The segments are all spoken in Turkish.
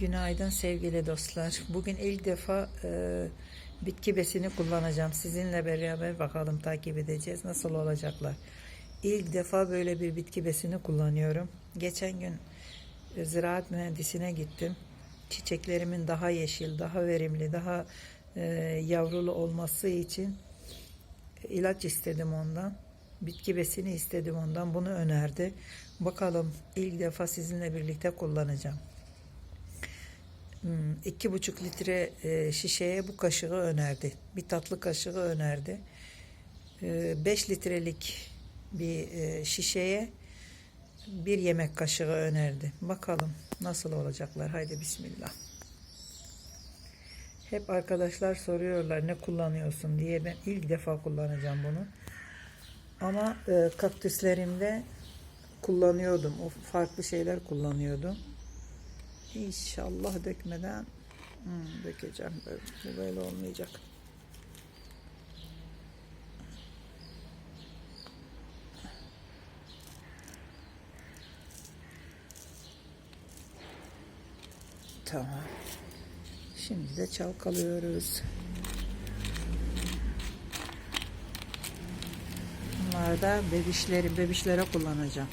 Günaydın sevgili dostlar. Bugün ilk defa e, bitki besini kullanacağım. Sizinle beraber bakalım takip edeceğiz. Nasıl olacaklar. İlk defa böyle bir bitki besini kullanıyorum. Geçen gün e, ziraat mühendisine gittim. Çiçeklerimin daha yeşil, daha verimli, daha e, yavrulu olması için ilaç istedim ondan. Bitki besini istedim ondan. Bunu önerdi. Bakalım ilk defa sizinle birlikte kullanacağım. Hmm, iki buçuk litre e, şişeye bu kaşığı önerdi. Bir tatlı kaşığı önerdi. E, Beş litrelik bir e, şişeye bir yemek kaşığı önerdi. Bakalım nasıl olacaklar. Haydi bismillah. Hep arkadaşlar soruyorlar ne kullanıyorsun diye. Ben ilk defa kullanacağım bunu. Ama e, kaktüslerimde kullanıyordum. O farklı şeyler kullanıyordum. İnşallah dökmeden hmm, dökeceğim. Böyle, bu böyle olmayacak. Tamam. Şimdi de çalkalıyoruz. Bunlar da bebişleri, bebişlere kullanacağım.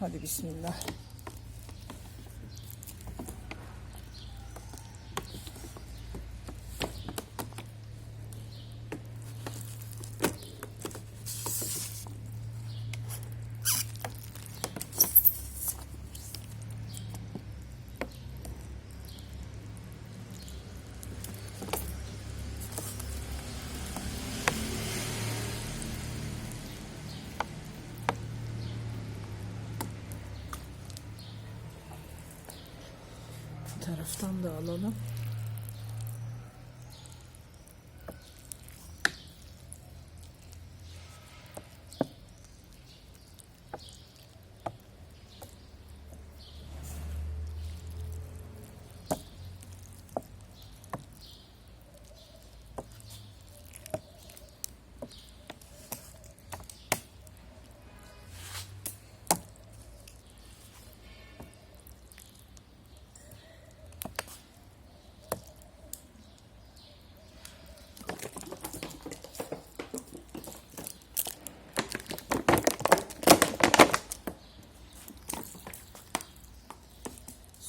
Hadi bismillah. Bu taraftan da alalım.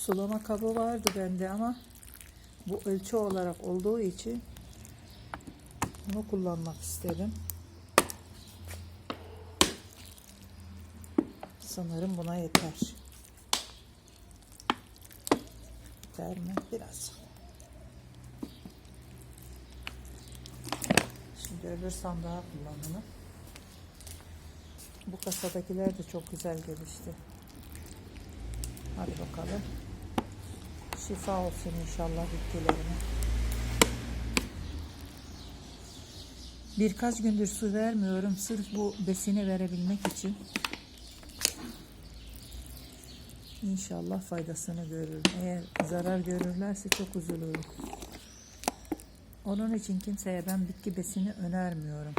Sulama kabı vardı bende ama bu ölçü olarak olduğu için bunu kullanmak istedim. Sanırım buna yeter. Yeter mi? Biraz. Şimdi öbür sandığa kullanalım. Bu kasadakiler de çok güzel gelişti. Hadi bakalım. Şifa olsun inşallah bitkilerine. Birkaç gündür su vermiyorum. Sırf bu besini verebilmek için. İnşallah faydasını görür. Eğer zarar görürlerse çok üzülürüm. Onun için kimseye ben bitki besini önermiyorum.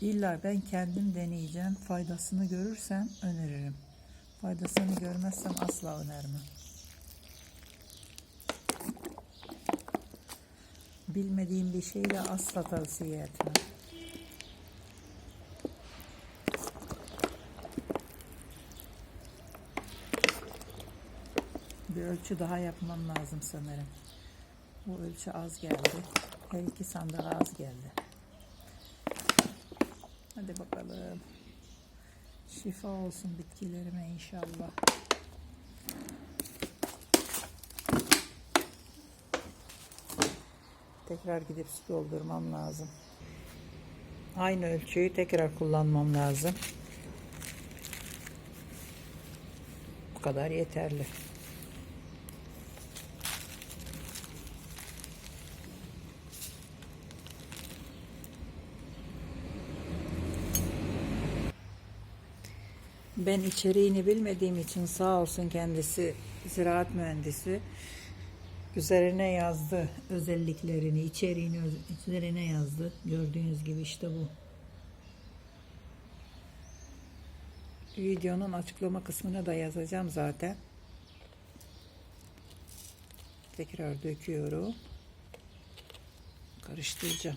İlla ben kendim deneyeceğim. Faydasını görürsem öneririm. Faydasını görmezsem asla önermem. Bilmediğim bir şeyle asla tavsiye etmem. Bir ölçü daha yapmam lazım sanırım. Bu ölçü az geldi. Her iki sandığa az geldi. Hadi bakalım. Şifa olsun bitkilerime inşallah. Tekrar gidip su doldurmam lazım. Aynı ölçüyü tekrar kullanmam lazım. Bu kadar yeterli. Ben içeriğini bilmediğim için sağ olsun kendisi ziraat mühendisi üzerine yazdı özelliklerini, içeriğini üzerine yazdı. Gördüğünüz gibi işte bu. Videonun açıklama kısmına da yazacağım zaten. Tekrar döküyorum. Karıştıracağım.